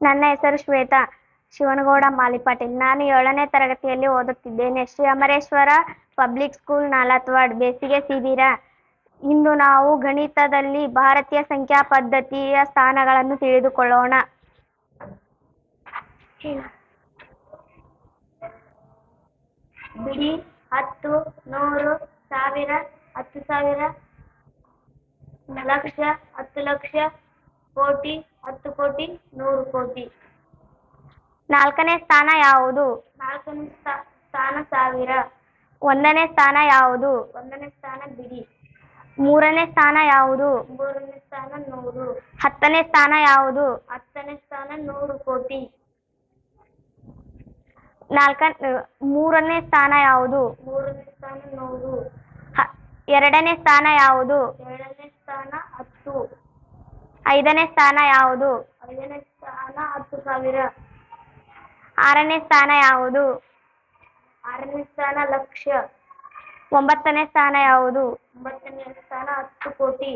ನನ್ನ ಹೆಸರು ಶ್ವೇತಾ. ಶಿವನಗೌಡ ಮಾಲಿಪಾಟೀಲ್. ನಾನು ಏಳನೇ ತರಗತಿಯಲ್ಲಿ ಓದುತ್ತಿದ್ದೇನೆ. ಶ್ರೀ ಅಮರೇಶ್ವರ ಪಬ್ಲಿಕ್ ಸ್ಕೂಲ್ ನಾಲತ್ವಾಡ್, ಬೇಸಿಗೆ ಶಿಬಿರ ಇಂದು ನಾವು ಗಣಿತದಲ್ಲಿ ಭಾರತೀಯ ಸಂಖ್ಯಾ ಪದ್ಧತಿಯ ಸ್ಥಾನಗಳನ್ನು ತಿಳಿದುಕೊಳ್ಳೋಣ. ಬಿಡಿ ಹತ್ತು, ನೂರು, ಸಾವಿರ, ಹತ್ತು ಸಾವಿರ, ಲಕ್ಷ, ಹತ್ತು ಲಕ್ಷ ಕೋಟಿ ಹತ್ತು ಕೋಟಿ ನೂರು ಕೋಟಿ. ನಾಲ್ಕನೇ ಸ್ಥಾನ ಯಾವುದು? ನಾಲ್ಕನೇ ಸ್ಥಾ- ಸ್ಥಾನ ಸಾವಿರ. ಒಂದನೇ ಸ್ಥಾನ ಯಾವುದು? ಒಂದನೇ ಸ್ಥಾನ ಬಿಡಿ. ಮೂರನೇ ಸ್ಥಾನ ಯಾವುದು? ಮೂರನೇ ಸ್ಥಾನ ನೂರು. ಹತ್ತನೇ ಸ್ಥಾನ ಯಾವುದು? ಹತ್ತನೇ ಸ್ಥಾನ ನೂರು ಕೋಟಿ. ನಾಲ್ಕ ಮೂರನೇ ಸ್ಥಾನ ಯಾವುದು? ಮೂರನೇ ಸ್ಥಾನ ನೂರು. ಹ- ಎರಡನೇ ಸ್ಥಾನ ಯಾವುದು? ಎರಡನೇ ಸ್ಥಾನ ಐದನೇ ಸ್ಥಾನ ಯಾವುದು? ಐದನೇ ಸ್ಥಾನ ಹತ್ತು ಸಾವಿರ. ಆರನೇ ಸ್ಥಾನ ಯಾವುದು? ಆರನೇ ಸ್ಥಾನ ಲಕ್ಷ ಒಂಬತ್ತನೇ ಸ್ಥಾನ ಯಾವುದು? ಒಂಬತ್ತನೇ ಸ್ಥಾನ ಹತ್ತು ಕೋಟಿ.